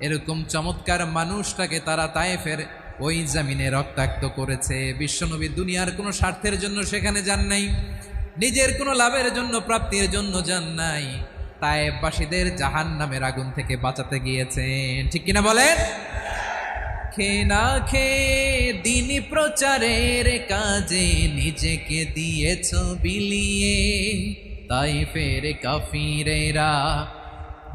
এরকম চমৎকার মানুষটাকে তারা তায়েফের ওই জামিনে রক্তাক্ত করেছে। বিশ্বনবী দুনিয়ার কোনো স্বার্থের জন্য সেখানে যান নাই, নিজের কোনো লাভের জন্য, প্রাপ্তির জন্য যান নাই। তায়েববাসীদের জাহান নামের আগুন থেকে বাঁচাতে গিয়েছেন। ঠিক কিনা বলেন? খে না খে দিন প্রচারের কাজে নিজেকে দিয়েছ বিলিয়ে। তাই ফের কাফিরেরা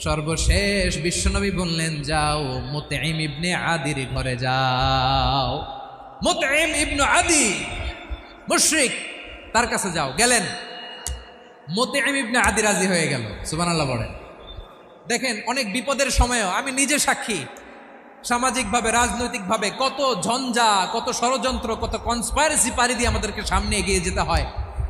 সর্বশেষ বিশ্বনবী বললেন, যাও মোতেইম ইবনে আদির ঘরে যাও। মোতেইম ইবনু আদি, মুশরিক, তার কাছে যাও। গেলেন। মোতেইম ইবনে আদি রাজি হয়ে গেল, সুবহানাল্লাহ বলেন। দেখেন, অনেক বিপদের সময়ও আমি নিজে সাক্ষী। সামাজিকভাবে, রাজনৈতিকভাবে কত ঝঞ্ঝা, কত ষড়যন্ত্র, কত কনসপাইরেসি পারি দিয়ে আমাদেরকে সামনে এগিয়ে যেতে হয়।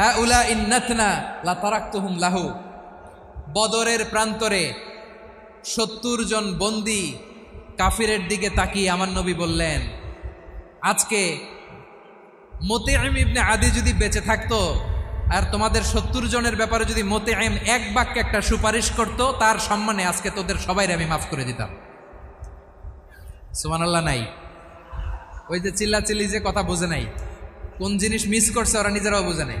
হাউলা ইন্নাতনা লা তারাকতুহুম লাহু। বদরের প্রান্তরে সত্তর জন বন্দি কাফিরের দিকে তাকিয়ে আমার নবী বললেন, আজকে মোতেআম ইবনে আদি যদি বেঁচে থাকতো আর তোমাদের সত্তর জনের ব্যাপারে যদি মোতেআম এক বাক্যে একটা সুপারিশ করত, তার সম্মানে আজকে তোদের সবাই আমি মাফ করে দিতাম। সুমানাল্লাহ নাই। ওই যে চিল্লাচিল্লি যে কথা বোঝে নাই, কোন জিনিস মিস করছে ওরা নিজেরাও বোঝে নাই।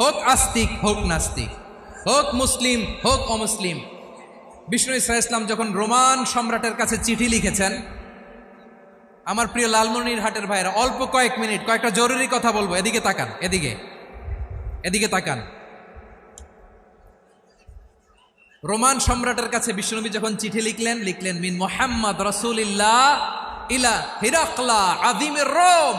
হোক আস্তিক, হোক নাস্তিক, হোক মুসলিম, হোক অমুসলিম। বিষ্ণু ইসা ইসলাম যখন রোমান সম্রাটের কাছে চিঠি লিখেছেন, আমার প্রিয় লালমনির হাটের ভাইয়েরা, অল্প কয়েক মিনিট, কয়েকটা জরুরি কথা বলব, এদিকে তাকান, এদিকে এদিকে তাকান। রোমান সম্রাটের কাছে বিষ্ণুনবী যখন চিঠি লিখলেন লিখলেন, মিন মোহাম্মদ রসুলিল্লাহ ইলা হিরাকলা আদিমের রোম।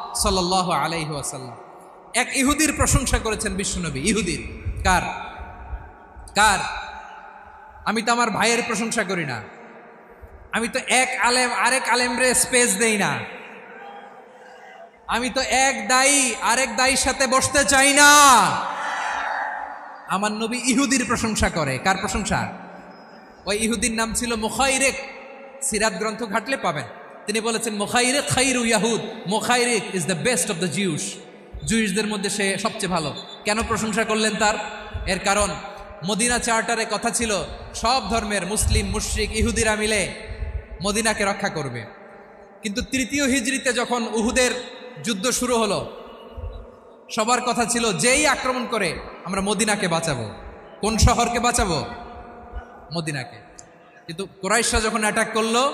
সাল্লাহ আলাইহি আসাল্লাম এক ইহুদির প্রশংসা করেছেন বিশ্বনবী। ইহুদির। কার? কার? আমি তো আমার ভাইয়ের প্রশংসা করি না। আমি তো এক আলেম, আরেক আলেমরে স্পেস দেই না। আমি তো এক দায়ী, আরেক দায়ীর সাথে বসতে চাই না। আমার নবী ইহুদির প্রশংসা করে। কার প্রশংসা? ওই ইহুদির নাম ছিল মুখাইরেক। সিরাত গ্রন্থ ঘাটলে পাবেন। তিনি বলেছেন, মুখাইরেক খাইরু ইয়াহুদ। মুখাইরেক is the best of the Jews জুইসদের মধ্যে সে সবচেয়ে ভালো। কেন প্রশংসা করলেন তার? এর কারণ, মদিনা চার্টারে কথা ছিল, সব ধর্মের মুসলিম, মুশরিক, ইহুদিরা মিলে মদিনাকে রক্ষা করবে। কিন্তু তৃতীয় হিজড়িতে যখন উহুদের যুদ্ধ শুরু হলো, সবার কথা ছিল, যেই আক্রমণ করে, আমরা মদিনাকে বাঁচাবো। কোন শহরকে বাঁচাবো? মদিনাকে। কিন্তু কোরাইশা যখন অ্যাটাক করল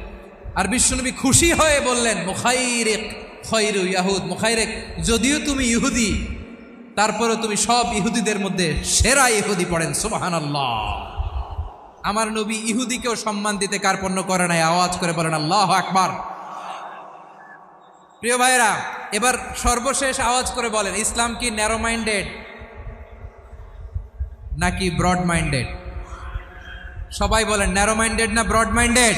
আর বিশ্বনবী খুশি হয়ে বললেন, মুখাইরেক, খৈরু ইয়াহুদ, মুখাইরেক, যদিও তুমি ইহুদি তারপরে তুমি সব ইহুদিদের মধ্যে সেরা ইহুদি পড়েন সুবাহান আল্লাহ আমার নবী ইহুদিকেও সম্মান দিতে কার্পণ্য করে নাই, আওয়াজ করে বলেন, আল্লাহ আকবার। প্রিয় ভাইরা এবার সর্বশেষ আওয়াজ করে বলেন, ইসলাম কি ন্যারো মাইন্ডেড নাকি ব্রড মাইন্ডেড সবাই বলেন ন্যারো মাইন্ডেড না ব্রড মাইন্ডেড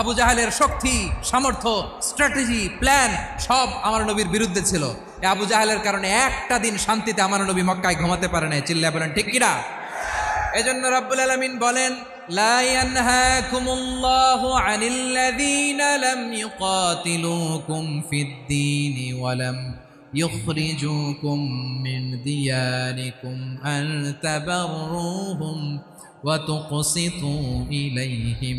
আবু জাহেলের শক্তি সামর্থ্য স্ট্র্যাটেজি প্ল্যান সব আমার নবীর বিরুদ্ধে ছিল এই আবু জাহেলের কারণে একটা দিন শান্তিতে আমার নবী মক্কায় ঘুমাতে পারে না চিল্লা বলেন ঠিক কিনা এজন্য রব্বুল আলামিন বলেন لا ينهاكم الله عن الذين لم يقاتلوكم في الدين ولم يخرجوكم من دياركم أن تبروهم وتقسطوا إليهم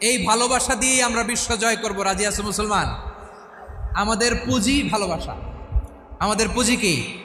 এই ভালোবাসা দিয়েই আমরা বিশ্ব জয় করব। রাজি আছে মুসলমান? আমাদের পুঁজি ভালোবাসা। আমাদের পুঁজি কি?